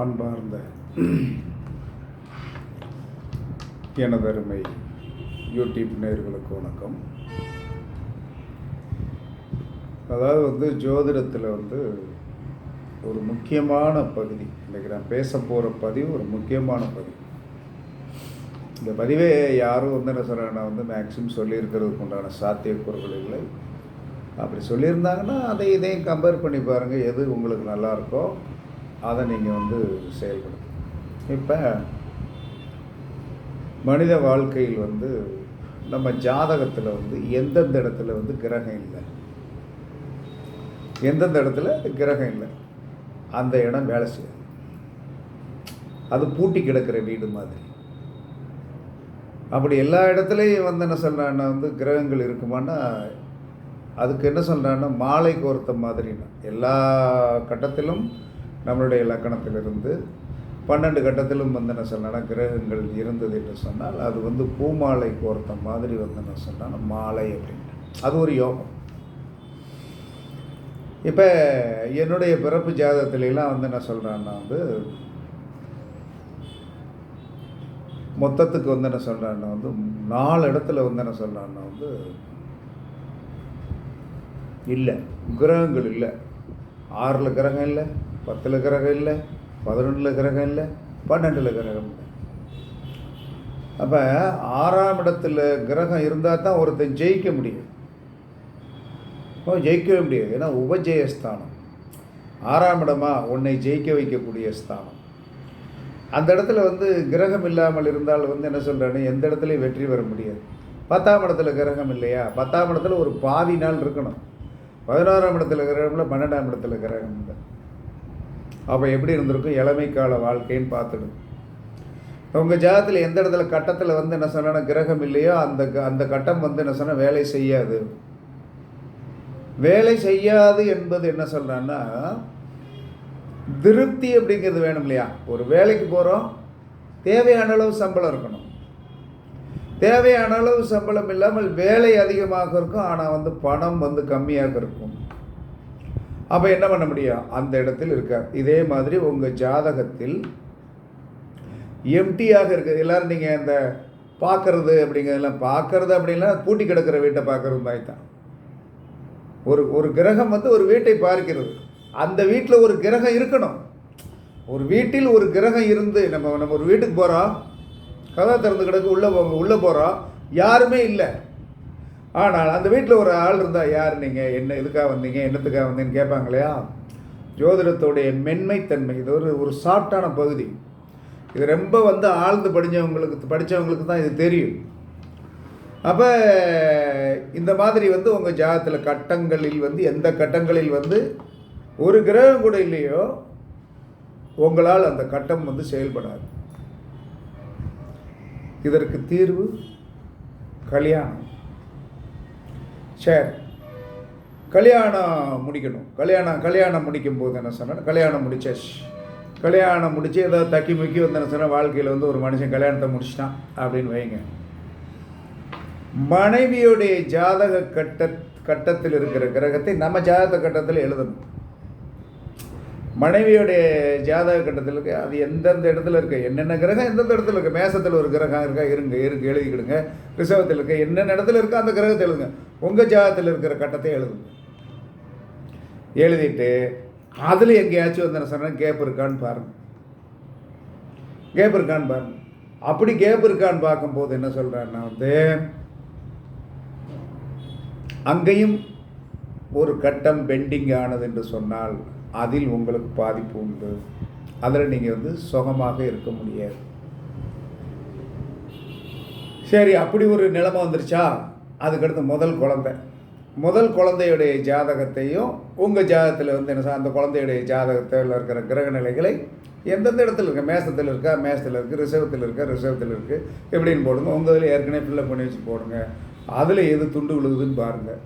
அன்பார்ந்த எனதருமை யூடியூப் நேர்களுக்கு வணக்கம். அதாவது வந்து ஜோதிடத்தில் வந்து ஒரு முக்கியமான பகுதி. இன்றைக்கி நான் பேச போகிற பதிவு ஒரு முக்கியமான பதிவு. இந்த பதிவே யாரும் வந்து என்ன சொல்கிறாங்கன்னா வந்து மேக்ஸிமம் சொல்லியிருக்கிறதுக்கு உண்டான சாத்தியக்கூறுகள் இல்லை. அப்படி சொல்லியிருந்தாங்கன்னா அதை இதையும் கம்பேர் பண்ணி பாருங்கள் எது உங்களுக்கு நல்லாயிருக்கோ அதை நீங்கள் வந்து செயல்படுத்தும் இப்போ மனித வாழ்க்கையில் வந்து நம்ம ஜாதகத்தில் வந்து எந்தெந்த இடத்துல வந்து கிரகம் இல்லை? எந்தெந்த இடத்துல கிரகம் இல்லை? அந்த இடம் வேலை செய்யும் அது பூட்டி கிடக்கிற வீடு மாதிரி. அப்படி எல்லா இடத்துலையும் வந்து என்ன சொல்கிறான்னா வந்து கிரகங்கள் இருக்குமானா அதுக்கு என்ன சொல்கிறான்னா மாலை கோர்த்த மாதிரினா எல்லா கட்டத்திலும் நம்மளுடைய லக்கணத்திலிருந்து பன்னெண்டு கட்டத்திலும் வந்து என்ன கிரகங்கள் இருந்தது என்று சொன்னால் அது வந்து பூமாலை கோர்த்த மாதிரி வந்து என்ன மாலை அப்படின்ட்டு. அது ஒரு யோகம். இப்போ என்னுடைய பிறப்பு ஜாதகத்திலலாம் வந்து என்ன சொல்கிறேன்னா வந்து மொத்தத்துக்கு வந்து என்ன சொல்கிறான்னா வந்து நாலு இடத்துல வந்து என்ன சொல்கிறான்னா வந்து இல்லை. கிரகங்கள் இல்லை. ஆறில் கிரகம் இல்லை. பத்தில் கிரகம் இல்லை பதினொன்றில் கிரகம் இல்லை பன்னெண்டில் கிரகம் இல்லை. அப்போ ஆறாம் இடத்துல கிரகம் இருந்தால் தான் ஒருத்தன் ஜெயிக்க முடியும். இப்போ ஜெயிக்கவே முடியாது. ஏன்னா உபஜெயஸ்தானம். ஆறாம் இடமா உன்னை ஜெயிக்க வைக்கக்கூடிய ஸ்தானம். அந்த இடத்துல வந்து கிரகம் இல்லாமல் இருந்தால் வந்து என்ன சொல்கிறேன்னு எந்த இடத்துலையும் வெற்றி பெற முடியாது. பத்தாம் இடத்துல கிரகம் இல்லையா? பத்தாம் இடத்துல ஒரு பாதி நாள் இருக்கணும். பதினோராம் இடத்துல கிரகம் இல்லை பன்னெண்டாம் இடத்துல கிரகம் இல்லை. அப்போ எப்படி இருந்திருக்கும் இளமை கால வாழ்க்கைன்னு பார்த்துடும் உங்கள் ஜாதத்தில் எந்த இடத்துல கட்டத்தில் வந்து என்ன சொன்னால் கிரகம் இல்லையோ அந்த அந்த கட்டம் வந்து என்ன சொன்னால் வேலை செய்யாது. வேலை செய்யாது என்பது என்ன சொல்கிறான்னா திருப்தி அப்படிங்கிறது வேணும் இல்லையா? ஒரு வேலைக்கு போகிறோம் தேவையான அளவு சம்பளம் இருக்கணும். தேவையான அளவு சம்பளம் இல்லாமல் வேலை அதிகமாக இருக்கும் ஆனால் வந்து பணம் வந்து கம்மியாக இருக்கும். அப்போ என்ன பண்ண முடியும்? அந்த இடத்தில் இருக்கார் இதே மாதிரி உங்கள் ஜாதகத்தில் எம்டியாக இருக்குது எல்லோரும் நீங்கள் அந்த பார்க்கறது அப்படிங்கிறதெல்லாம் பார்க்கறது அப்படின்னா பூட்டி கிடக்கிற வீட்டை பார்க்கறது மாதிரி தான். ஒரு ஒரு கிரகம் வந்து ஒரு வீட்டை பார்க்கிறது. அந்த வீட்டில் ஒரு கிரகம் இருக்கணும். ஒரு வீட்டில் ஒரு கிரகம் இருந்து நம்ம நம்ம ஒரு வீட்டுக்கு போகிறோம் கதை திறந்து கிடக்கு உள்ளே உள்ளே போகிறோம் யாருமே இல்லை. ஆனால் அந்த வீட்டில் ஒரு ஆள் இருந்தால் யார் நீங்கள் என்ன இதுக்காக வந்தீங்க? என்னத்துக்காக வந்தீங்கன்னு கேட்பாங்க இல்லையா ஜோதிடத்துடைய மென்மைத்தன்மை இது ஒரு ஒரு சாஃப்டான பகுதி. இது ரொம்ப வந்து ஆழ்ந்து படித்தவங்களுக்கு படித்தவங்களுக்கு தான் இது தெரியும். அப்போ இந்த மாதிரி வந்து உங்கள் ஜாதத்தில் கட்டங்களில் வந்து எந்த கட்டங்களில் வந்து ஒரு கிரகம் கூட இல்லையோ உங்களால் அந்த கட்டம் வந்து செயல்படாது. இதற்கு தீர்வு கல்யாணம். சரி கல்யாணம் முடிக்கணும். கல்யாணம் கல்யாணம் முடிக்கும் போது என்ன சொன்னால் கல்யாணம் முடிச்சாச்சு. கல்யாணம் முடித்து ஏதாவது தக்கி முக்கி வந்து என்ன சொன்னால் வாழ்க்கையில் வந்து ஒரு மனுஷன் கல்யாணத்தை முடிச்சிட்டான் அப்படின்னு வைங்க. மனைவியுடைய ஜாதக கட்ட கட்டத்தில் இருக்கிற கிரகத்தை நம்ம ஜாதக கட்டத்தில் எழுதணும். மனைவியுடைய ஜாதக கட்டத்தில் இருக்குது அது எந்தெந்த இடத்துல இருக்குது என்னென்ன கிரகம் எந்தெந்த இடத்துல இருக்குது மேசத்தில் ஒரு கிரகம் இருக்கா? இருங்க இருக்கு எழுதிக்கிடுங்க. ரிசவத்தில் இருக்குது என்னென்ன இடத்துல இருக்கோ அந்த கிரகத்தை எழுதுங்க. உங்கள் ஜாதகத்தில் இருக்கிற கட்டத்தை எழுதுங்க. எழுதிட்டு அதில் எங்கேயாச்சும் வந்து என்ன சொன்னால் கேப் இருக்கான்னு பாருங்கள் கேப் இருக்கான்னு பாருங்கள் அப்படி கேப் இருக்கான்னு பார்க்கும்போது என்ன சொல்கிறேன்னா வந்து அங்கேயும் ஒரு கட்டம் பெண்டிங் ஆனது என்று சொன்னால் அதில் உங்களுக்கு பாதிப்பு உண்டு. அதில் நீங்கள் வந்து சுகமாக இருக்க முடியாது. சரி அப்படி ஒரு நிலைமை வந்துருச்சா? அதுக்கடுத்து முதல் குழந்தை. முதல் குழந்தையுடைய ஜாதகத்தையும் உங்கள் ஜாதகத்தில் வந்து என்ன அந்த குழந்தையுடைய ஜாதகத்தில் இருக்கிற கிரக நிலைகளை எந்தெந்த இடத்துல இருக்க? மேசத்தில் இருக்கா? மேசத்தில் இருக்குது ரிசர்வத்தில் இருக்கா? ரிசர்வத்தில் இருக்குது எப்படின்னு போடுங்க. உங்கள் இதில் ஏற்கனவே ஃபில்லப் பண்ணி வச்சு போடுங்க. அதில் எது துண்டு விழுகுதுன்னு பாருங்கள்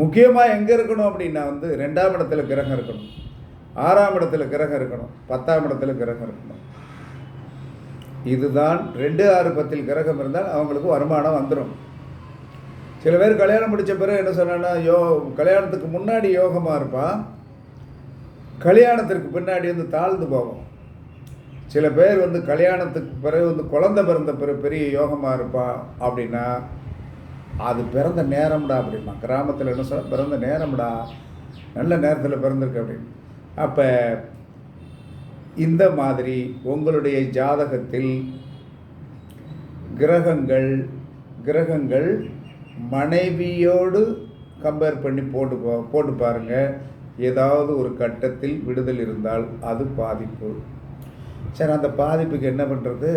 முக்கியமாக எங்கே இருக்கணும் அப்படின்னா வந்து ரெண்டாம் இடத்துல கிரகம் இருக்கணும். ஆறாம் இடத்துல கிரகம் இருக்கணும். பத்தாம் இடத்துல கிரகம் இருக்கணும். இதுதான் ரெண்டு ஆறு பத்தில் கிரகம் இருந்தால் அவங்களுக்கு வருமானம் வந்துடும் சில பேர் கல்யாணம் முடித்த பிறகு என்ன சொன்னேன்னா யோ கல்யாணத்துக்கு முன்னாடி யோகமாக இருப்பான் கல்யாணத்திற்கு பின்னாடி வந்து தாழ்ந்து போவோம். சில பேர் வந்து கல்யாணத்துக்கு பிறகு வந்து குழந்தை பிறந்த பிறகு பெரிய யோகமாக இருப்பா அப்படின்னா அது பிறந்த நேரம்டா அப்படிமா கிராமத்தில் என்ன சொல்ல பிறந்த நேரம்டா நல்ல நேரத்தில் பிறந்திருக்கு அப்படின்னு. அப்போ இந்த மாதிரி உங்களுடைய ஜாதகத்தில் கிரகங்கள் கிரகங்கள் மனைவியோடு கம்பேர் பண்ணி போட்டு பா போட்டு பாருங்கள் ஏதாவது ஒரு கட்டத்தில் விடுதல் இருந்தால் அது பாதிப்பு. சரி அந்த பாதிப்புக்கு என்ன பண்ணுறது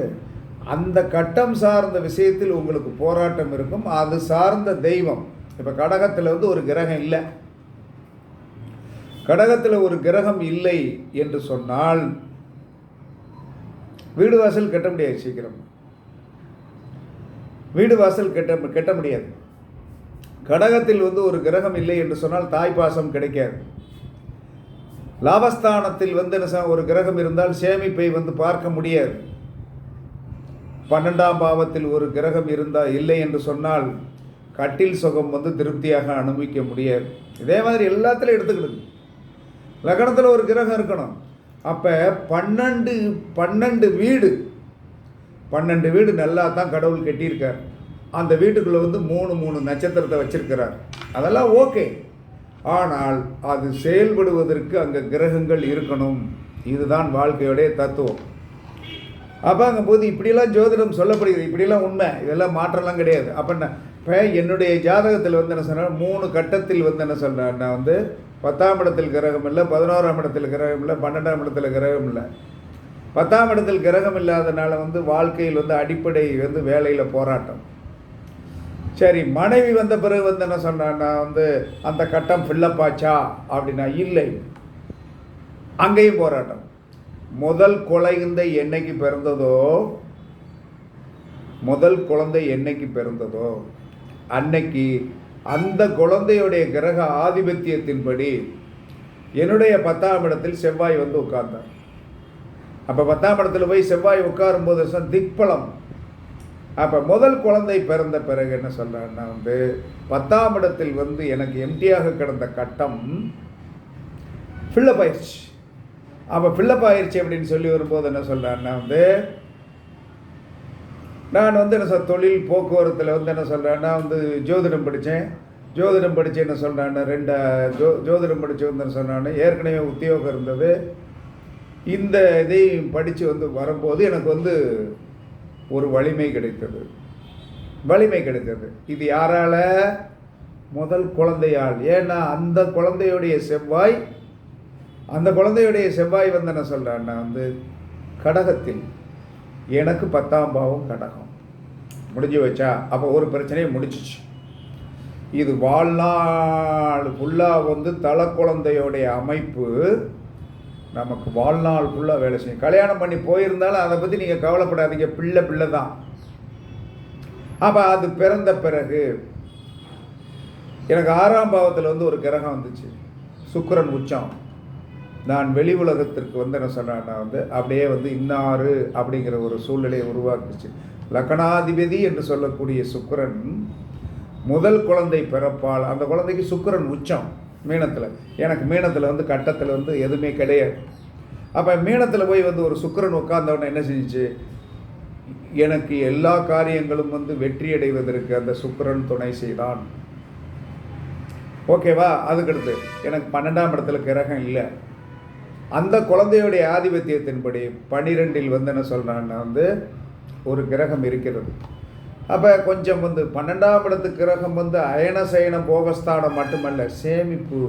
அந்த கட்டம் சார்ந்த விஷயத்தில் உங்களுக்கு போராட்டம் இருக்கும். அது சார்ந்த தெய்வம். இப்போ கடகத்தில் வந்து ஒரு கிரகம் இல்லை. கடகத்தில் ஒரு கிரகம் இல்லை என்று சொன்னால் வீடு வாசல் கட்ட முடியாது சீக்கிரம். வீடு வாசல் கட்ட கட்ட முடியாது. கடகத்தில் வந்து ஒரு கிரகம் இல்லை என்று சொன்னால் தாய்ப்பாசம் கிடைக்காது. லாபஸ்தானத்தில் வந்து என்ன ஒரு கிரகம் இருந்தால் சேமிப்பை வந்து பார்க்க முடியாது. பன்னெண்டாம் பாவத்தில் ஒரு கிரகம் இருந்தால் இல்லை என்று சொன்னால் கட்டில் சுகம் வந்து திருப்தியாக அனுபவிக்க முடியாது. இதே மாதிரி எல்லாத்துலையும் எடுத்துக்கிடுது. லக்னத்தில் ஒரு கிரகம் இருக்கணும். அப்போ பன்னெண்டு பன்னெண்டு வீடு. பன்னெண்டு வீடு நல்லா தான் கடவுள் கட்டியிருக்கார். அந்த வீட்டுக்குள்ளே வந்து மூணு மூணு நட்சத்திரத்தை வச்சிருக்கிறார். அதெல்லாம் ஓகே. ஆனால் அது செயல்படுவதற்கு அங்கே கிரகங்கள் இருக்கணும். இதுதான் வாழ்க்கையுடைய தத்துவம். அப்போ இப்படிலாம் போது இப்படியெல்லாம் ஜோதிடம் சொல்லப்படுகிறது இப்படிலாம் உண்மை இதெல்லாம் மாற்றம்லாம் கிடையாது. அப்போ இப்போ என்னுடைய ஜாதகத்தில் வந்து என்ன சொன்னால் மூணு கட்டத்தில் வந்து என்ன சொல்கிறேன் நான் வந்து பத்தாம் இடத்தில் கிரகம் இல்லை பதினோராம் இடத்தில் கிரகம் இல்லை பன்னெண்டாம் இடத்துல கிரகம் இல்லை. பத்தாம் இடத்தில் கிரகம் இல்லாதனால வந்து வாழ்க்கையில் வந்து அடிப்படை வந்து வேலையில் போராட்டம். சரி மனைவி வந்த பிறகு வந்து என்ன சொன்னேன் வந்து அந்த கட்டம் ஃபில்லப் ஆச்சா? அப்படின்னா இல்லை. அங்கேயும் போராட்டம். முதல் குழந்தை என்னைக்கு பிறந்ததோ? முதல் குழந்தை என்னைக்கு பிறந்ததோ? அன்னைக்கு அந்த குழந்தையுடைய கிரக ஆதிபத்தியத்தின்படி என்னுடைய பத்தாம் இடத்தில் செவ்வாய் வந்து உட்கார்ந்தார். அப்போ பத்தாம் இடத்துல போய் செவ்வாய் உட்காரும்போது போது திக்பலம். அப்போ முதல் குழந்தை பிறந்த பிறகு என்ன சொல்கிறேன்னா வந்து பத்தாம் இடத்தில் வந்து எனக்கு எம்டியாக கிடந்த கட்டம் ஃபில்லப் ஆயிடுச்சு அப்போ ஃபில்லப் ஆயிடுச்சு அப்படின்னு சொல்லி வரும்போது என்ன சொல்கிறேன்னா வந்து நான் வந்து என்ன சார் தொழில் போக்குவரத்தில் வந்து என்ன சொல்கிறேன்னா வந்து ஜோதிடம் படித்தேன் ஜோதிடம் படித்து என்ன சொல்கிறான்னு ரெண்டு ஜோ ஜோதிடம் படித்து வந்து என்ன சொல்கிறான்னு ஏற்கனவே உத்தியோகம் இருந்தது. இந்த இதையும் படித்து வந்து வரும்போது எனக்கு வந்து ஒரு வலிமை கிடைத்தது. வலிமை கிடைத்தது. இது யாரால்? முதல் குழந்தையால். ஏன்னா அந்த குழந்தையுடைய செவ்வாய் அந்த குழந்தையுடைய செவ்வாய் வந்து என்ன சொல்கிறான்னா வந்து கடகத்தில் எனக்கு பத்தாம் பாவம் கடகம். முடிஞ்சு வச்சா அப்போ ஒரு பிரச்சனையை முடிச்சிச்சு இது வாழ்நாள் ஃபுல்லாக வந்து தலை குழந்தையோடைய அமைப்பு நமக்கு வாழ்நாள் ஃபுல்லாக வேலை செய்யும். கல்யாணம் பண்ணி போயிருந்தாலும் அதை பற்றி நீங்கள் கவலைப்படாதீங்க. பிள்ளை பிள்ளை தான் அப்போ அது பிறந்த பிறகு எனக்கு ஆறாம் பாவத்தில் வந்து ஒரு கிரகம் வந்துச்சு. சுக்கரன் உச்சம். நான் வெளி உலகத்திற்கு வந்து என்ன சொன்னேன்னா வந்து அப்படியே வந்து இன்னாறு அப்படிங்கிற ஒரு சூழ்நிலையை உருவாக்குச்சு. லக்கணாதிபதி என்று சொல்லக்கூடிய சுக்கிரன் முதல் குழந்தை பிறப்பால் அந்த குழந்தைக்கு சுக்கிரன் உச்சம் மீனத்தில். எனக்கு மீனத்தில் வந்து கட்டத்தில் வந்து எதுவுமே கிடையாது. அப்போ மீனத்தில் போய் வந்து ஒரு சுக்கிரன் உட்கார்ந்தவொடனே என்ன செஞ்சுச்சு? எனக்கு எல்லா காரியங்களும் வந்து வெற்றி அடைவதற்கு அந்த சுக்கிரன் துணை செய்தான். ஓகேவா? அதுக்கடுத்து எனக்கு பன்னெண்டாம் இடத்துல கிரகம் இல்லை. அந்த குழந்தையுடைய ஆதிபத்தியத்தின்படி பன்னிரெண்டில் வந்து என்ன சொல்கிறான்னா வந்து ஒரு கிரகம் இருக்கிறது. அப்போ கொஞ்சம் வந்து பன்னெண்டாம் இடத்து கிரகம் வந்து அயன சயன போகஸ்தானம் மட்டுமல்ல சேமிப்பு.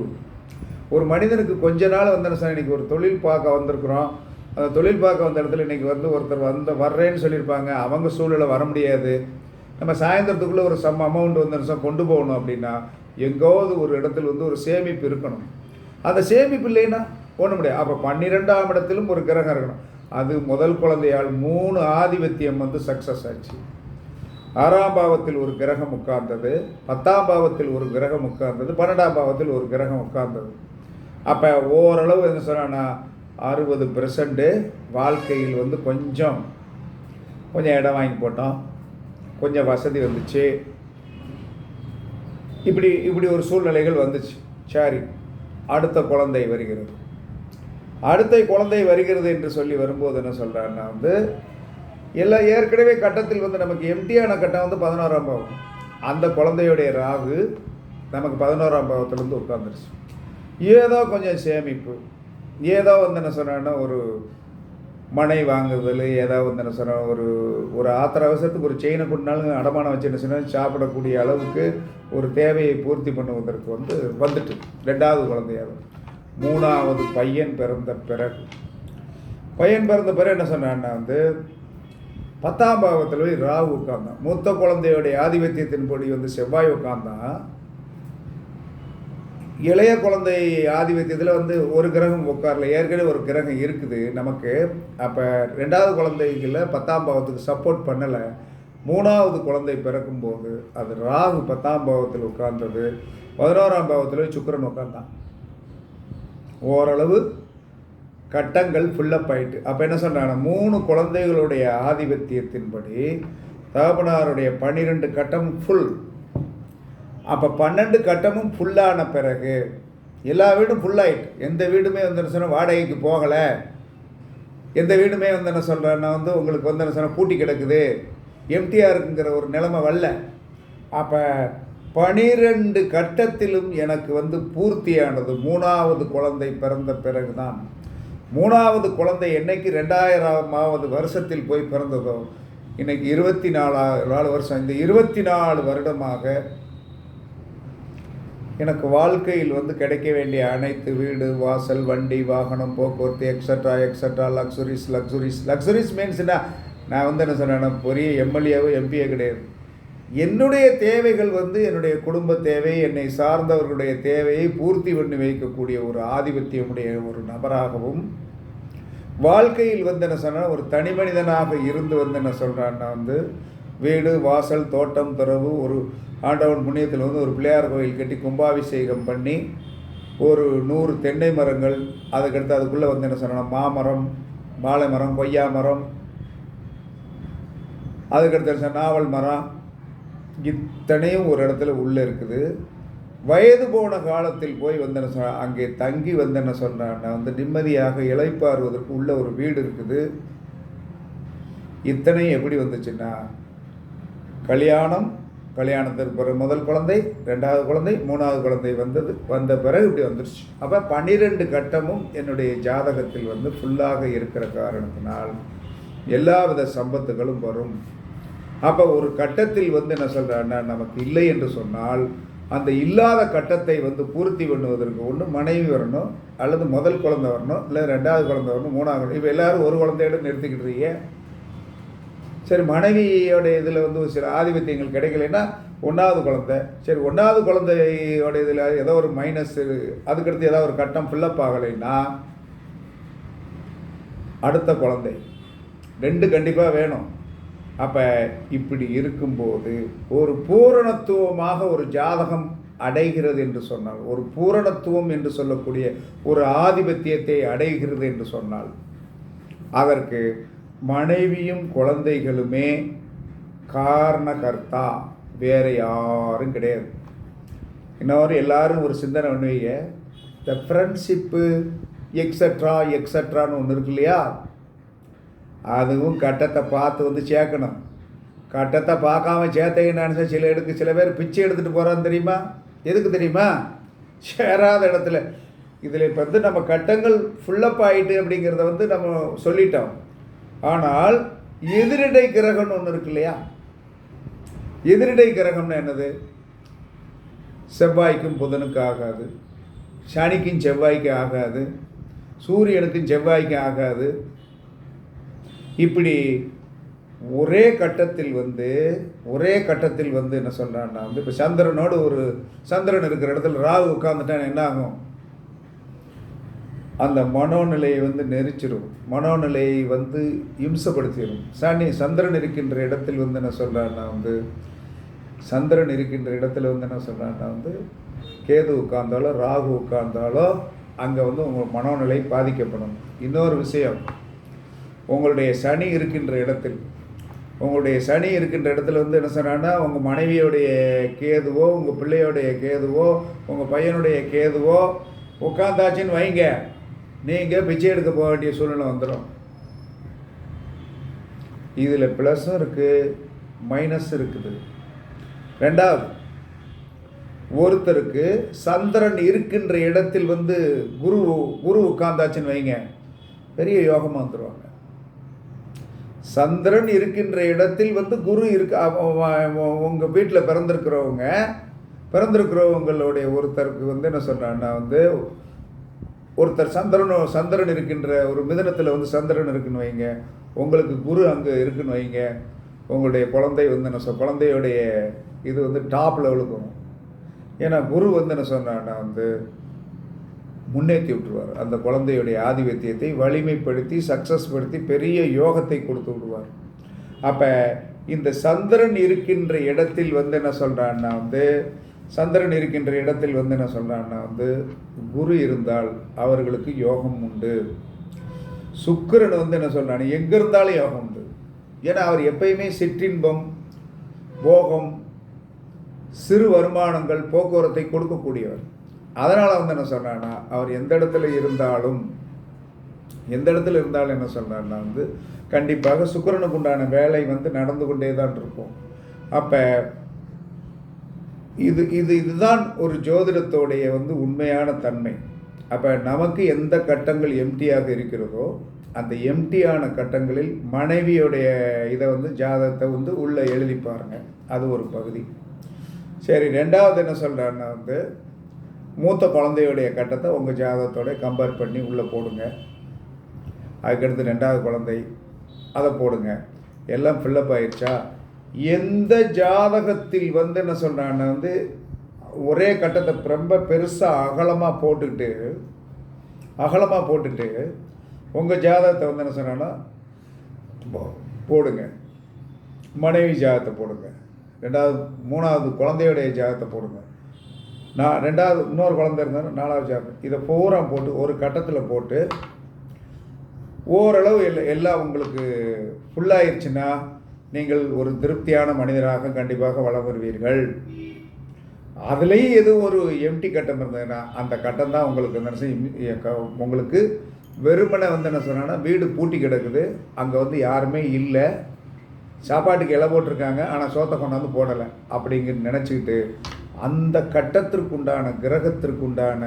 ஒரு மனிதனுக்கு கொஞ்ச நாள் வந்து என்ன இன்னைக்கு ஒரு தொழில் பார்க்க வந்திருக்கிறோம். அந்த தொழில் பார்க்க வந்த இடத்துல இன்றைக்கி வந்து ஒருத்தர் வந்து வர்றேன்னு சொல்லியிருப்பாங்க. அவங்க சூழலை வர முடியாது. நம்ம சாயந்தரத்துக்குள்ளே ஒரு சம் அமௌண்ட் வந்து என்ன கொண்டு போகணும் அப்படின்னா எங்கேயாவது ஒரு இடத்துல வந்து ஒரு சேமிப்பு இருக்கணும். அந்த சேமிப்பு இல்லைன்னா ஒன்றும் முடியாது. அப்போ பன்னிரெண்டாம் இடத்திலும் ஒரு கிரகம் இருக்கணும். அது முதல் குழந்தையால் மூணு ஆதிபத்தியம் வந்து சக்ஸஸ் ஆச்சு. ஆறாம் பாவத்தில் ஒரு கிரகம் உட்கார்ந்தது. பத்தாம் பாவத்தில் ஒரு கிரகம் உட்கார்ந்தது. பன்னெண்டாம் பாவத்தில் ஒரு கிரகம் உட்கார்ந்தது. அப்போ ஓரளவு என்ன சொன்னா அறுபது பெர்சன்ட்டு வாழ்க்கையில் வந்து கொஞ்சம் கொஞ்சம் இடம் வாங்கி போட்டோம். கொஞ்சம் வசதி வந்துச்சு. இப்படி இப்படி ஒரு சூழ்நிலைகள் வந்துச்சு. சரி அடுத்த குழந்தை வருகிறது. அடுத்த குழந்தை வருகிறது என்று சொல்லி வரும்போது என்ன சொல்கிறாருன்னா வந்து எல்லா ஏற்கனவே கட்டத்தில் வந்து நமக்கு எம்டியான கட்டம் வந்து பதினோராம் பாவம். அந்த குழந்தையுடைய ராகு நமக்கு பதினோராம் பாவத்துலேருந்து உட்காந்துருச்சு ஏதோ கொஞ்சம் சேமிப்பு. ஏதோ வந்து என்ன சொன்னேன்னா ஒரு மனை வாங்குதல் ஏதோ வந்து என்ன சொன்ன ஒரு ஒரு ஆத்திர அவசரத்துக்கு ஒரு செயினை கொண்டாலும் அடமானம் வச்சு என்ன சொன்னால் சாப்பிடக்கூடிய அளவுக்கு ஒரு தேவையை பூர்த்தி பண்ணுவதற்கு வந்து வந்துட்டு ரெண்டாவது குழந்தையாவது. மூணாவது பையன் பிறந்த பிறகு. பையன் பிறந்த பிறகு என்ன சொன்னான்னா வந்து பத்தாம் பாவத்தில் போய் ராகு உட்கார்ந்தான். மூத்த குழந்தையுடைய ஆதிபத்தியத்தின்படி வந்து செவ்வாய் உட்கார்ந்தான். இளைய குழந்தை ஆதிபத்தியத்தில் வந்து ஒரு கிரகம் உட்காரல. ஏற்கனவே ஒரு கிரகம் இருக்குது நமக்கு. அப்போ ரெண்டாவது குழந்தைகள பத்தாம் பாவத்துக்கு சப்போர்ட் பண்ணலை. மூணாவது குழந்தை பிறக்கும்போது அது ராகு பத்தாம் பாவத்தில் உட்கார்ந்தது. பதினோராம் பாவத்தில் சுக்கரன் உட்கார்ந்தான். ஓரளவு கட்டங்கள் ஃபுல்லப் ஆயிட்டு. அப்போ என்ன சொன்னாங்க மூணு குழந்தைகளுடைய ஆதிபத்தியத்தின்படி தகப்பனாருடைய பன்னிரெண்டு கட்டம் ஃபுல் அப்போ பன்னெண்டு கட்டமும் ஃபுல்லான பிறகு எல்லா வீடும் ஃபுல்லாயிட்டு எந்த வீடுமே வந்து என்ன சொன்னால் வாடகைக்கு போகலை. எந்த வீடுமே வந்து என்ன சொல்கிறேன்னா வந்து உங்களுக்கு வந்து என்ன சொன்னால் பூட்டி கிடக்குது. எம்டிஆர் இருக்குங்கிற ஒரு நிலைமை வரல. அப்போ பனிரெண்டு கட்டத்திலும் எனக்கு வந்து பூர்த்தியானது. மூணாவது குழந்தை பிறந்த பிறகுதான். மூணாவது குழந்தை என்னைக்கு ரெண்டாயிரமாவது வருஷத்தில் போய் பிறந்ததோ இன்னைக்கு இருபத்தி நாலா நாலு வருஷம். இந்த இருபத்தி நாலு வருடமாக எனக்கு வாழ்க்கையில் வந்து கிடைக்க வேண்டிய அனைத்து வீடு வாசல் வண்டி வாகனம் போக்குவரத்து extra extra luxuries luxuries luxuries மீன்ஸ்னா நான் வந்து என்ன சொன்னேன் பெரிய எம்எல்ஏவோ எம்பியோ கிடையாது. என்னுடைய தேவைகள் வந்து என்னுடைய குடும்ப தேவை என்னை சார்ந்தவர்களுடைய தேவையை பூர்த்தி பண்ணி வைக்கக்கூடிய ஒரு ஆதிபத்தியமுடைய ஒரு நபராகவும் வாழ்க்கையில் வந்து என்ன சொன்னால் ஒரு தனி மனிதனாக இருந்து வந்து என்ன சொல்கிறான்னா வந்து வீடு வாசல் தோட்டம் துறவு ஒரு ஆண்டவன் புண்ணியத்தில் வந்து ஒரு பிள்ளையார் கோயில் கட்டி கும்பாபிஷேகம் பண்ணி ஒரு நூறு தென்னை மரங்கள் அதுக்கடுத்து அதுக்குள்ளே வந்து என்ன சொன்னால் மாமரம் வாழை மரம் கொய்யா மரம் அதுக்கடுத்து என்ன நாவல் மரம் இத்தனையும் ஒரு இடத்துல உள்ளே இருக்குது. வயது போன காலத்தில் போய் வந்து என்ன சொன்ன அங்கே தங்கி வந்து என்ன சொல்கிறான்னா வந்து நிம்மதியாக இழைப்பாறுவதற்கு உள்ள ஒரு வீடு இருக்குது. இத்தனையும் எப்படி வந்துச்சுன்னா கல்யாணம் கல்யாணத்திற்கு பிறகு முதல் குழந்தை ரெண்டாவது குழந்தை மூணாவது குழந்தை வந்தது வந்த பிறகு இப்படி வந்துருச்சு. அப்போ பன்னிரெண்டு கட்டமும் என்னுடைய ஜாதகத்தில் வந்து ஃபுல்லாக இருக்கிற காரணத்தினால் எல்லா வித சம்பத்துகளும் வரும். அப்போ ஒரு கட்டத்தில் வந்து என்ன சொல்கிறான்னா நமக்கு இல்லை என்று சொன்னால் அந்த இல்லாத கட்டத்தை வந்து பூர்த்தி பண்ணுவதற்கு ஒன்று மனைவி வரணும் அல்லது முதல் குழந்தை வரணும் இல்லை ரெண்டாவது குழந்தை வரணும் மூணாவது குழந்தை. இப்போ எல்லோரும் ஒரு குழந்தையோட நிறுத்திக்கிட்டுறீங்க சரி மனைவியோடைய இதில் வந்து ஒரு சில ஆதிபத்தியங்கள் கிடைக்கலைன்னா ஒன்றாவது குழந்தை. சரி ஒன்றாவது குழந்தையோட இதில் ஏதோ ஒரு மைனஸ் அதுக்கடுத்து ஏதாவது ஒரு கட்டம் ஃபில்லப் ஆகலைன்னா அடுத்த குழந்தை. ரெண்டு கண்டிப்பாக வேணும். அப்போ இப்படி இருக்கும்போது ஒரு பூரணத்துவமாக ஒரு ஜாதகம் அடைகிறது என்று சொன்னால் ஒரு பூரணத்துவம் என்று சொல்லக்கூடிய ஒரு ஆதிபத்தியத்தை அடைகிறது என்று சொன்னால் அதற்கு மனைவியும் குழந்தைகளுமே காரணகர்த்தா வேறு யாரும் கிடையாது. இன்னொரு எல்லாரும் ஒரு சிந்தனை பண்ணுவீங்க த ஃப்ரெண்ட்ஷிப்பு எக்ஸட்ரா எக்ஸட்ரான்னு ஒன்று இருக்கு இல்லையா? அதுவும் கட்டத்தை பார்த்து வந்து சேர்க்கணும். கட்டத்தை பார்க்காம சேர்த்தீங்கன்னு சில எடுக்க சில பேர் பிச்சை எடுத்துகிட்டு போகிறான்னு தெரியுமா? எதுக்கு தெரியுமா? சேராத இடத்துல. இதில் இப்போ வந்து நம்ம கட்டங்கள் ஃபுல்லப் ஆகிட்டு அப்படிங்கிறத வந்து நம்ம சொல்லிட்டோம். ஆனால் எதிரிடை கிரகம்னு ஒன்று இருக்கு இல்லையா? எதிரிடை கிரகம்னு என்னது? செவ்வாய்க்கும் புதனுக்கு ஆகாது. சனிக்கும் செவ்வாய்க்கு ஆகாது. சூரியனுக்கும் செவ்வாய்க்கும் ஆகாது. இப்படி ஒரே கட்டத்தில் வந்து ஒரே கட்டத்தில் வந்து என்ன சொல்கிறான்னா வந்து இப்போ சந்திரனோடு ஒரு சந்திரன் இருக்கிற இடத்துல ராகு உட்காந்துட்டா என்ன ஆகும்? அந்த மனோநிலையை வந்து நெரிச்சிடும் மனோநிலையை வந்து இம்சப்படுத்திடும் சனி சந்திரன் இருக்கின்ற இடத்தில் வந்து என்ன சொல்கிறான்னா வந்து சந்திரன் இருக்கின்ற இடத்துல வந்து என்ன சொல்கிறான்னா வந்து கேது உட்கார்ந்தாலோ ராகு உட்கார்ந்தாலோ அங்கே வந்து உங்கள் மனோநிலை பாதிக்கப்படும். இன்னொரு விஷயம் உங்களுடைய சனி இருக்கின்ற இடத்தில் உங்களுடைய சனி இருக்கின்ற இடத்துல வந்து என்ன சொன்னான்னா உங்கள் மனைவியோடைய கேதுவோ உங்கள் பிள்ளையோடைய கேதுவோ உங்கள் பையனுடைய கேதுவோ உட்காந்தாச்சின்னு வைங்க. நீங்கள் பிச்சை எடுக்க போக வேண்டிய சூழ்நிலை வந்துடும் இதில் ப்ளஸும் இருக்குது மைனஸ் இருக்குது. ரெண்டாவது ஒருத்தருக்கு சந்திரன் இருக்கின்ற இடத்தில் வந்து குரு குரு உட்காந்தாச்சின்னு வைங்க. பெரிய யோகமாக வந்துடுவாங்க சந்திரன் இருக்கின்ற இடத்தில் வந்து குரு இருக்க உங்கள் வீட்டில் பிறந்திருக்கிறவங்க பிறந்திருக்கிறவங்களுடைய ஒருத்தருக்கு வந்து என்ன சொல்கிறான்னா வந்து ஒருத்தர் சந்திரன் சந்திரன் இருக்கின்ற ஒரு மிதனத்தில் வந்து சந்திரன் இருக்குன்னு வைங்க. உங்களுக்கு குரு அங்கே இருக்குன்னு வைங்க. உங்களுடைய குழந்தை வந்து என்ன சொல் குழந்தையுடைய இது வந்து டாப் லெவலுக்கு வரும் ஏன்னா குரு வந்து என்ன சொன்னான்னா வந்து முன்னேற்றி விட்டுருவார். அந்த குழந்தையுடைய ஆதிபத்தியத்தை வலிமைப்படுத்தி சக்ஸஸ் படுத்தி பெரிய யோகத்தை கொடுத்து விடுவார். அப்போ இந்த சந்திரன் இருக்கின்ற இடத்தில் வந்து என்ன சொல்கிறான்னா வந்து சந்திரன் இருக்கின்ற இடத்தில் வந்து என்ன சொல்கிறான்னா வந்து குரு இருந்தால் அவர்களுக்கு யோகம் உண்டு. சுக்கிரன் வந்து என்ன சொல்கிறான் எங்கே இருந்தாலும் யோகம் உண்டு. ஏன்னா அவர் எப்பயுமே சிற்றின்பம் போகம் சிறு வருமானங்கள் போக்குவரத்தை கொடுக்கக்கூடியவர். அதனால் வந்து என்ன சொல்கிறான்னா அவர் எந்த இடத்துல இருந்தாலும் எந்த இடத்துல இருந்தாலும் என்ன சொல்கிறாருன்னா வந்து கண்டிப்பாக சுக்கரனுக்கு உண்டான வேலை வந்து நடந்து கொண்டே தான் இருக்கும். அப்போ இது இது இதுதான் ஒரு ஜோதிடத்தோடைய வந்து உண்மையான தன்மை. அப்போ நமக்கு எந்த கட்டங்கள் எம்டியாக இருக்கிறதோ அந்த எம்டியான கட்டங்களில் மனைவியுடைய இதை வந்து ஜாதகத்தை வந்து உள்ளே எழுதி பாருங்க. அது ஒரு பகுதி. சரி ரெண்டாவது என்ன சொல்கிறாருன்னா வந்து மூத்த குழந்தையுடைய கட்டத்தை உங்கள் ஜாதகத்தோட கம்பேர் பண்ணி உள்ளே போடுங்க. அதுக்கடுத்து ரெண்டாவது குழந்தை அதை போடுங்க. எல்லாம் ஃபில்லப் ஆயிடுச்சா? எந்த ஜாதகத்தில் வந்து என்ன சொல்கிறான்னு வந்து ஒரே கட்டத்தை ரொம்ப பெருசாக அகலமாக போட்டுக்கிட்டு அகலமாக போட்டுட்டு உங்கள் ஜாதகத்தை வந்து என்ன சொன்னான்னா போடுங்க. மனைவி ஜாதகத்தை போடுங்க. ரெண்டாவது மூணாவது குழந்தையுடைய ஜாதகத்தை போடுங்க. நான் ரெண்டாவது இன்னொரு குழந்தை இருந்தாலும் நாலாவது ஜாதகம் இதை பூரா போட்டு ஒரு கட்டத்தில் போட்டு ஓரளவு எல்லா எல்லாம் உங்களுக்கு ஃபுல்லாயிருச்சுன்னா நீங்கள் ஒரு திருப்தியான மனிதராக கண்டிப்பாக வளம் வருவீர்கள் அதுலேயும் எதுவும் ஒரு எம்டி கட்டம் இருந்ததுன்னா அந்த கட்டம் தான் உங்களுக்கு என்ன செய்யும்? உங்களுக்கு வெறுமனை வந்து என்ன சொன்னால் வீடு பூட்டி கிடக்குது. அங்கே வந்து யாருமே இல்லை. சாப்பாட்டுக்கு இலை போட்டிருக்காங்க. ஆனால் சோத்தை கொண்டாந்து போடலை. அப்படிங்கிற நினச்சிக்கிட்டு அந்த கட்டத்திற்குண்டான கிரகத்திற்குண்டான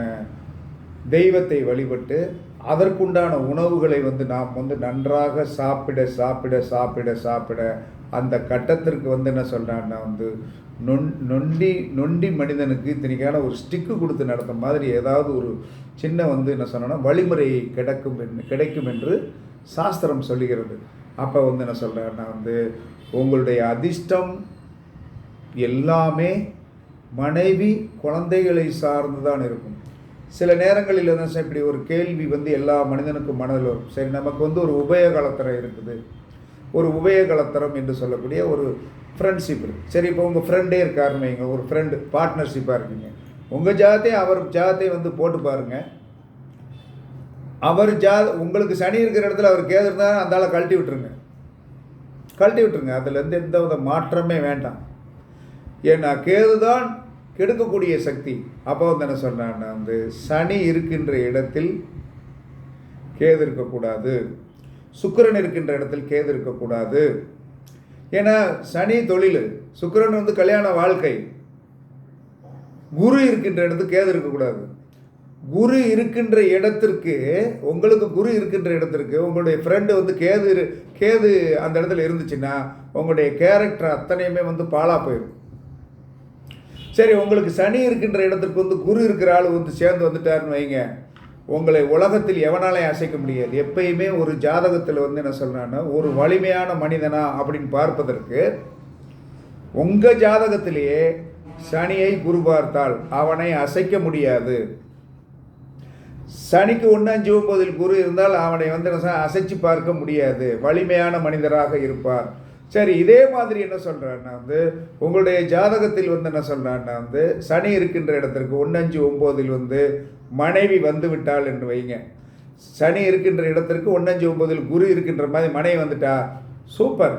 தெய்வத்தை வழிபட்டு அதற்குண்டான உணவுகளை வந்து நாம் வந்து நன்றாக சாப்பிட சாப்பிட சாப்பிட சாப்பிட அந்த கட்டத்திற்கு வந்து என்ன சொல்கிறான்னா வந்து நொன் நொண்டி நொண்டி மனிதனுக்கு இத்தனைக்கான ஒரு ஸ்டிக்கு கொடுத்து நடத்த மாதிரி ஏதாவது ஒரு சின்ன வந்து என்ன சொன்னோன்னா வழிமுறை கிடைக்கும் என்று கிடைக்கும் என்று சாஸ்திரம் சொல்லுகிறது. அப்போ வந்து என்ன சொல்கிறேன்னா வந்து உங்களுடைய அதிர்ஷ்டம் எல்லாமே மனைவி குழந்தைகளை சார்ந்து தான் இருக்கும். சில நேரங்களில் என்ன சார் இப்படி ஒரு கேள்வி வந்து எல்லா மனிதனுக்கும் மனதில் வரும். சரி நமக்கு வந்து ஒரு உபயகலத்தரம் இருக்குது. ஒரு உபயகலத்தரம் என்று சொல்லக்கூடிய ஒரு ஃப்ரெண்ட்ஷிப் இருக்குது சரி இப்போ உங்கள் ஃப்ரெண்டே இருக்காருன்னு வைங்க. ஒரு ஃப்ரெண்டு பார்ட்னர்ஷிப்பாக இருக்கீங்க. உங்கள் ஜாதத்தையும் அவர் ஜாதத்தையும் வந்து போட்டு பாருங்கள் அவர் ஜா உங்களுக்கு சனி இருக்கிற இடத்துல அவர் கேது இருந்தால் அந்த ஆளை கழட்டி விட்டுருங்க. கழட்டி விட்டுருங்க. அதுலேருந்து எந்த வித மாற்றமே வேண்டாம். ஏன்னா கேது தான் கெடுக்கக்கூடிய சக்தி. அப்போ வந்து என்ன சொன்னான்னா வந்து சனி இருக்கின்ற இடத்தில் கேது இருக்கக்கூடாது. சுக்கிரன் இருக்கின்ற இடத்தில் கேது இருக்கக்கூடாது. ஏன்னா சனி தொழில் சுக்கரன் வந்து கல்யாண வாழ்க்கை. குரு இருக்கின்ற இடத்துக்கு கேது இருக்கக்கூடாது. குரு இருக்கின்ற இடத்திற்கு உங்களுக்கு குரு இருக்கின்ற இடத்திற்கு உங்களுடைய ஃப்ரெண்டு வந்து கேது இரு கேது அந்த இடத்துல இருந்துச்சுன்னா உங்களுடைய கேரக்டர் அத்தனையுமே வந்து பாழாக போயிடும் சரி உங்களுக்கு சனி இருக்கின்ற இடத்திற்கு வந்து குரு இருக்கிற ஆள் வந்து சேர்ந்து வந்துட்டாருன்னு வைங்க. உங்களை உலகத்தில் எவனாலே அசைக்க முடியாது. எப்பயுமே ஒரு ஜாதகத்தில் வந்து என்ன சொல்கிறான்னா ஒரு வலிமையான மனிதனா அப்படின்னு பார்ப்பதற்கு உங்கள் ஜாதகத்திலேயே சனியை குரு பார்த்தால் அவனை அசைக்க முடியாது. சனிக்கு ஒன்று அஞ்சு ஒன்பதில் குரு இருந்தால் அவனை வந்து என்ன அசைச்சு பார்க்க முடியாது. வலிமையான மனிதராக இருப்பார். சரி இதே மாதிரி என்ன சொல்கிறான்னா வந்து உங்களுடைய ஜாதகத்தில் வந்து என்ன சொல்கிறான்னா வந்து சனி இருக்கின்ற இடத்திற்கு ஒன்று அஞ்சு ஒம்போதில் வந்து மனைவி வந்து விட்டாள் என்று வைங்க. சனி இருக்கின்ற இடத்திற்கு ஒன்று அஞ்சு ஒம்போதில் குரு இருக்கின்ற மாதிரி மனைவி வந்துட்டா சூப்பர்.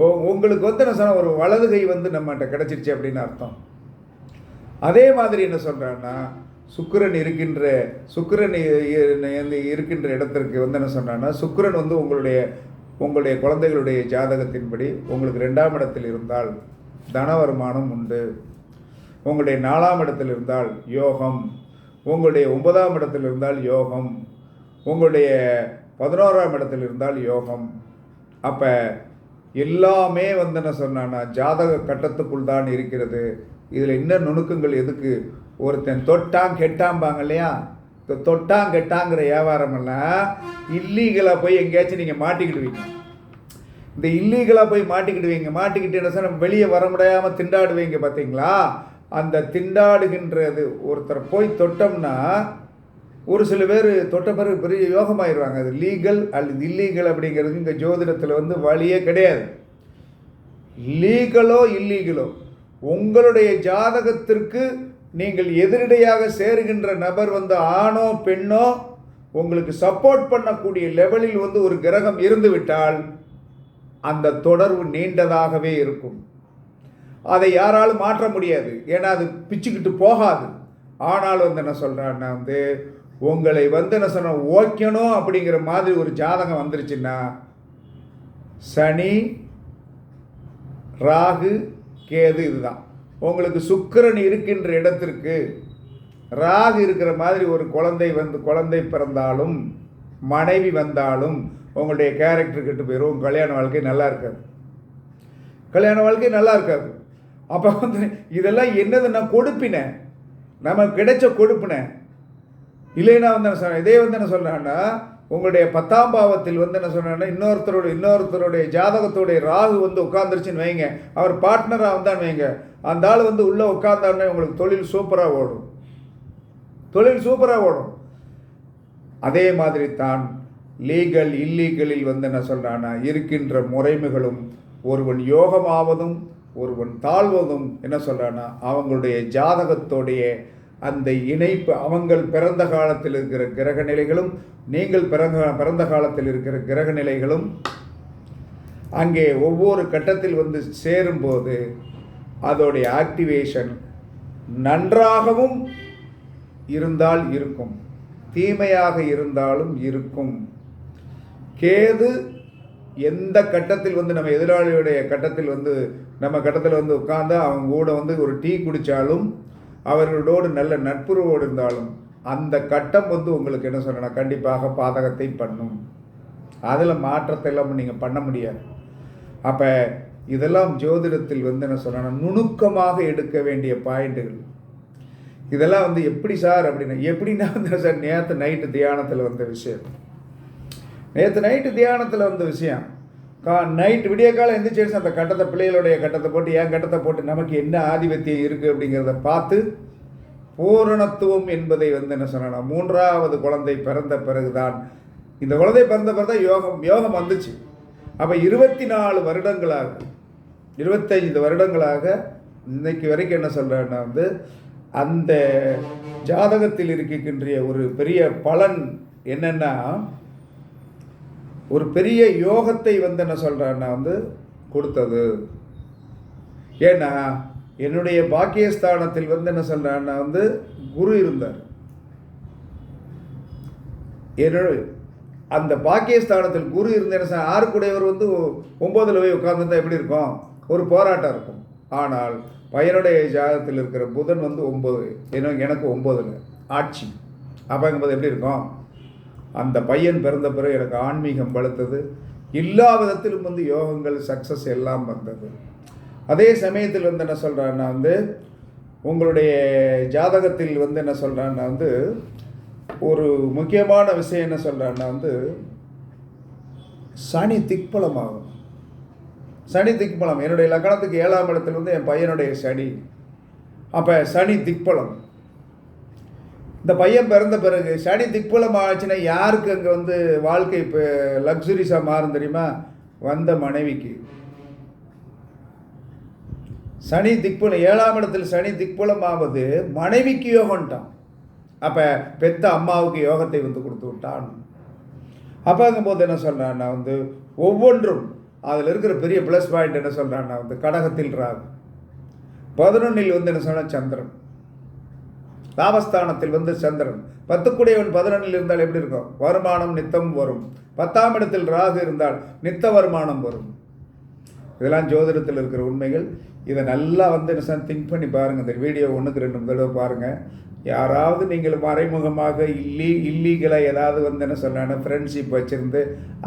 ஓ உங்களுக்கு வந்து என்ன சொன்ன ஒரு வலது கை வந்து நம்மகிட்ட கிடச்சிருச்சு அப்படின்னு அர்த்தம். அதே மாதிரி என்ன சொல்கிறான்னா சுக்கிரன் இருக்கின்ற சுக்கிரன் இருக்கின்ற இடத்திற்கு வந்து என்ன சொன்னான்னா சுக்கிரன் வந்து உங்களுடைய உங்களுடைய குழந்தைகளுடைய ஜாதகத்தின்படி உங்களுக்கு ரெண்டாம் இடத்தில் இருந்தால் தன வருமானம் உண்டு. உங்களுடைய நாலாம் இடத்தில் இருந்தால் யோகம். உங்களுடைய ஒன்பதாம் இடத்தில் இருந்தால் யோகம். உங்களுடைய பதினோராம் இடத்தில் இருந்தால் யோகம். அப்போ எல்லாமே வந்து என்ன சொன்னான்னா ஜாதக கட்டத்துக்குள் தான் இருக்கிறது. இதில் இன்னும் நுணுக்கங்கள் எதுக்கு? ஒருத்தன் தொட்டான் கெட்டாம்பாங்க இல்லையா? தொட்டாங்கட்டாங்கிற வியாபாரமெல்லாம் இல்லீகலாக போய் எங்கேயாச்சும் நீங்கள் மாட்டிக்கிடுவீங்க. இந்த இல்லீகலாக போய் மாட்டிக்கிடுவீங்க. மாட்டிக்கிட்டு என்ன சொன்னால் வெளியே வர முடியாமல் திண்டாடுவீங்க பார்த்தீங்களா அந்த திண்டாடுகின்றது ஒருத்தர் போய் தொட்டோம்னா ஒரு சில பேர் தொட்ட பிறகு பெரிய யோகமாயிடுவாங்க அது லீகல் அல்லது இல்லீகல் அப்படிங்கிறது இந்த ஜோதிடத்தில் வந்து வழியே கிடையாது. லீகலோ இல்லீகலோ உங்களுடைய ஜாதகத்திற்கு நீங்கள் எதிரடையாக சேருகின்ற நபர் வந்து ஆணோ பெண்ணோ உங்களுக்கு சப்போர்ட் பண்ணக்கூடிய லெவலில் வந்து ஒரு கிரகம் இருந்துவிட்டால் அந்த தொடர்பு நீண்டதாகவே இருக்கும். அதை யாராலும் மாற்ற முடியாது. ஏன்னா அது பிச்சுக்கிட்டு போகாது. ஆனால் வந்து என்ன சொல்கிறான்னா வந்து உங்களை வந்து என்ன சொன்ன ஓக்கணும் அப்படிங்கிற மாதிரி ஒரு ஜாதகம் வந்துருச்சுன்னா சனி ராகு கேது இதுதான். உங்களுக்கு சுக்கிரன் இருக்கின்ற இடத்திற்கு ராகு இருக்கிற மாதிரி ஒரு குழந்தை வந்து குழந்தை பிறந்தாலும் மனைவி வந்தாலும் உங்களுடைய கேரக்டர் கெட்டு போயிடும் கல்யாண வாழ்க்கை நல்லா இருக்காது. கல்யாண வாழ்க்கை நல்லா இருக்காது. அப்போ வந்து இதெல்லாம் என்னது? நான் கொடுப்பினேன். நம்ம கிடைச்ச கொடுப்பினேன். இல்லைன்னா வந்து என்ன சொல்றேன் இதே வந்து என்ன சொல்கிறேன்னா உங்களுடைய பத்தாம் பாவத்தில் வந்து என்ன சொல்கிறேன்னா இன்னொருத்தருடைய இன்னொருத்தருடைய ஜாதகத்துடைய ராகு வந்து உட்காந்துருச்சுன்னு வைங்க. அவர் பார்ட்னராக வந்தான்னு வைங்க. அந்த ஆள் வந்து உள்ளே உட்காந்தாருன்னா உங்களுக்கு தொழில் சூப்பராக ஓடும். தொழில் சூப்பராக ஓடும். அதே மாதிரி தான் லீகல் இல்லீகலில் வந்து என்ன சொல்கிறான்னா இருக்கின்ற முறைமைகளும் ஒருவன் யோகமாவதும் ஒருவன் தாழ்வதும் என்ன சொல்கிறான்னா அவங்களுடைய ஜாதகத்தோடைய அந்த இணைப்பு அவங்கள் பிறந்த காலத்தில் இருக்கிற கிரக நிலைகளும் நீங்கள் பிறந்த பிறந்த காலத்தில் இருக்கிற கிரக நிலைகளும் அங்கே ஒவ்வொரு கட்டத்தில் வந்து சேரும்போது அதோடைய ஆக்டிவேஷன் நன்றாகவும் இருந்தால் இருக்கும் தீமையாக இருந்தாலும் இருக்கும். கேது எந்த கட்டத்தில் வந்து நம்ம எதிராளியுடைய கட்டத்தில் வந்து நம்ம கட்டத்தில் வந்து உட்காந்து அவங்க கூட வந்து ஒரு டீ குடித்தாலும் அவர்களோடு நல்ல நட்புறவோடு இருந்தாலும் அந்த கட்டம் வந்து உங்களுக்கு என்ன சொல்லணும் கண்டிப்பாக பாதகத்தை பண்ணும். அதில் மாற்றத்தை எல்லாம் நீங்கள் பண்ண முடியாது. அப்போ இதெல்லாம் ஜோதிடத்தில் வந்து என்ன சொல்லணும் நுணுக்கமாக எடுக்க வேண்டிய பாயிண்ட்டுகள் இதெல்லாம் வந்து எப்படி சார் அப்படின்னா எப்படின்னா வந்து சார் நேற்று நைட்டு தியானத்தில் வந்த விஷயம். நேற்று நைட்டு தியானத்தில் வந்த விஷயம். கா நைட் விடிய காலம் எந்திரிச்சு அந்த கட்டத்தை பிள்ளைகளுடைய கட்டத்தை போட்டு என் கட்டத்தை போட்டு நமக்கு என்ன ஆதிபத்தியம் இருக்குது அப்படிங்கிறத பார்த்து பூரணத்துவம் என்பதை வந்து என்ன சொல்லணும்? மூன்றாவது குழந்தை பிறந்த பிறகுதான். இந்த குழந்தை பிறந்த பிறகு தான் யோகம் யோகம் வந்துச்சு. அப்போ இருபத்தி நாலு வருடங்களாக இருபத்தைந்து வருடங்களாக இன்னைக்கு வரைக்கும் என்ன சொல்கிறேன்னா வந்து அந்த ஜாதகத்தில் இருக்கின்ற ஒரு பெரிய பலன் என்னென்னா ஒரு பெரிய யோகத்தை வந்து என்ன சொல்கிறேன்னா வந்து கொடுத்தது. ஏன்னா என்னுடைய பாக்கியஸ்தானத்தில் வந்து என்ன சொல்கிறேன்னா வந்து குரு இருந்தார். என்னோட அந்த பாக்கியஸ்தானத்தில் குரு இருந்த என்ன ஆறுக்குடையவர் வந்து ஒம்போதில் போய் உட்காந்துருந்தா எப்படி இருக்கும்? ஒரு போராட்டம் இருக்கும். ஆனால் பையனுடைய ஜாதகத்தில் இருக்கிற புதன் வந்து ஒம்பது எனக்கு எனக்கு ஒம்போதில் ஆட்சி. அப்போங்கும்போது எப்படி இருக்கும்? அந்த பையன் பிறந்த பிறகு எனக்கு ஆன்மீகம் வளர்த்தது. எல்லா விதத்திலும் வந்து யோகங்கள் சக்ஸஸ் எல்லாம் வந்தது. அதே சமயத்தில் வந்து என்ன சொல்கிறான்னா வந்து உங்களுடைய ஜாதகத்தில் வந்து என்ன சொல்கிறான்னா வந்து ஒரு முக்கியமான விஷயம் என்ன சொல்கிறான்னா வந்து சனி திக்பலமாகும். சனி திக்பலம். என்னுடைய லக்னத்துக்கு ஏழாம் இடத்துல வந்து என் பையனுடைய சனி. அப்போ சனி திக்பலம். இந்த பையன் பிறந்த பிறகு சனி திக்பலம் ஆச்சுன்னா யாருக்கு அங்கே வந்து வாழ்க்கை இப்போ லக்ஸுரிஸாக மாறும் தெரியுமா? வந்த மனைவிக்கு. சனி திக்பலம் ஏழாம் இடத்தில் சனி திக்பலம் ஆவது மனைவிக்கு யோகம்ட்டான். அப்போ பெத்த அம்மாவுக்கு யோகத்தை வந்து கொடுத்து விட்டான். அப்போங்கும்போது என்ன சொல்கிறான்னா வந்து ஒவ்வொன்றும் அதில் இருக்கிற பெரிய ப்ளஸ் பாயிண்ட் என்ன சொல்கிறான்னா வந்து கடகத்தில் ராகு. பதினொன்னில் வந்து என்ன சொன்னால் சந்திரன். லாபஸ்தானத்தில் வந்து சந்திரன். பத்துக்குடையவன் பதினொன்றில் இருந்தால் எப்படி இருக்கும்? வருமானம் நித்தம் வரும். பத்தாம் இடத்தில் ராகு இருந்தால் நித்த வருமானம் வரும். இதெல்லாம் ஜோதிடத்தில் இருக்கிற உண்மைகள். இதை நல்லா வந்து என்ன திங்க் பண்ணி பாருங்கள் இந்த வீடியோ ஒன்றுக்கு ரெண்டு தடவை பாருங்கள் யாராவது நீங்கள் மறைமுகமாக இல்லீ இல்லீகலாக ஏதாவது வந்து என்ன சொன்னாங்கன்னா ஃப்ரெண்ட்ஷிப் வச்சுருந்து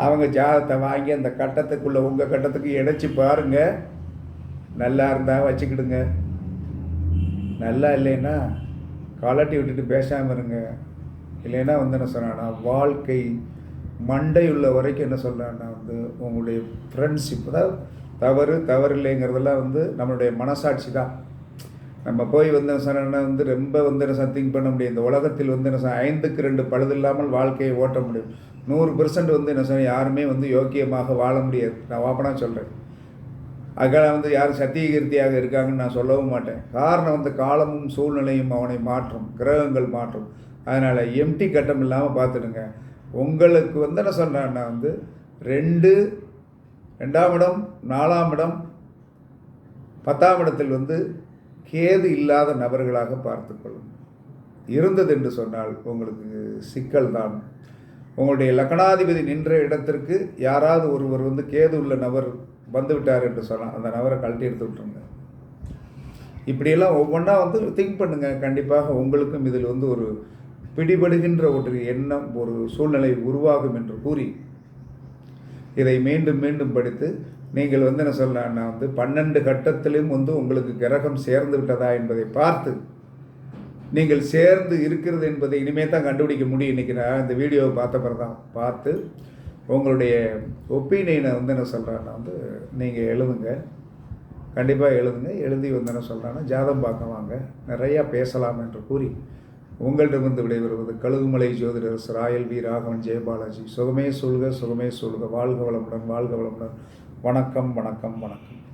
அவங்க ஜாதத்தை வாங்கி அந்த கட்டத்துக்குள்ளே உங்கள் கட்டத்துக்கு இணைச்சி பாருங்கள் நல்லா இருந்தால் வச்சுக்கிடுங்க. நல்லா இல்லைன்னா காலாட்டி விட்டுட்டு பேசாமல் இருங்க. இல்லைன்னா வந்து என்ன சொன்னான்னா வாழ்க்கை மண்டை உள்ள வரைக்கும் என்ன சொல்கிறான்னா வந்து உங்களுடைய ஃப்ரெண்ட்ஷிப் தான் தவறு தவறு இல்லைங்கிறதெல்லாம் வந்து நம்மளுடைய மனசாட்சி தான். நம்ம போய் வந்து என்ன சொன்னா வந்து ரொம்ப வந்து என்ன திங்க் பண்ண முடியும் இந்த உலகத்தில் வந்து என்ன சொன்ன ஐந்துக்கு ரெண்டு பழுது இல்லாமல் வாழ்க்கையை ஓட்ட முடியும். நூறு பெர்சன்ட் வந்து என்ன சொன்ன யாருமே வந்து யோக்கியமாக வாழ முடியாது. நான் வாப்பனாக சொல்கிறேன் அதுக்காக வந்து யாரும் சத்தியகீர்த்தியாக இருக்காங்கன்னு நான் சொல்லவும் மாட்டேன். காரணம் வந்து காலமும் சூழ்நிலையும் அவனை மாற்றும் கிரகங்கள் மாற்றும். அதனால் எம்டி கட்டம் இல்லாமல் பார்த்துடுங்க. உங்களுக்கு வந்து என்ன சொல்கிறேன்னா வந்து ரெண்டு ரெண்டாம் இடம் நாலாம் இடம் பத்தாம் இடத்தில் வந்து கேது இல்லாத நபர்களாக பார்த்துக்கொள்ளும் இருந்தது என்று சொன்னால் உங்களுக்கு சிக்கல் தான். உங்களுடைய லக்னாதிபதி நின்ற இடத்திற்கு யாராவது ஒருவர் வந்து கேது உள்ள நபர் வந்து விட்டார் என்று சொல்லலாம் அந்த நபரை கழட்டி எடுத்து விட்டுருங்க. இப்படியெல்லாம் ஒவ்வொன்றா வந்து திங்க் பண்ணுங்கள் கண்டிப்பாக உங்களுக்கும் இதில் வந்து ஒரு பிடிபடுகின்ற ஒரு எண்ணம் ஒரு சூழ்நிலை உருவாகும் என்று கூறி இதை மீண்டும் மீண்டும் படித்து நீங்கள் வந்து என்ன சொல்லலாம்னா வந்து பன்னெண்டு கட்டத்திலும் வந்து உங்களுக்கு கிரகம் சேர்ந்து விட்டதா என்பதை பார்த்து நீங்கள் சேர்ந்து இருக்கிறது என்பதை இனிமேல் தான் கண்டுபிடிக்க முடியும். இன்றைக்கி நான் இந்த வீடியோவை பார்த்த பிறகு தான் பார்த்து உங்களுடைய ஒப்பீனியனை வந்து என்ன சொல்கிறேன்னா வந்து நீங்கள் எழுதுங்க. கண்டிப்பாக எழுதுங்க. எழுதி வந்து என்ன சொல்கிறான்னா ஜாதம் பார்க்க வாங்க. நிறையா பேசலாம் என்று கூறி உங்களிடமிருந்து விடைபெறுவது கழுகுமலை ஜோதிடர் ராயல் வி. ராகவன் ஜெயபாலாஜி. சுகமே சொல்க சுகமே சொல்க. வாழ்க வளமுடன் வாழ்க வளமுடன். வணக்கம் வணக்கம் வணக்கம்.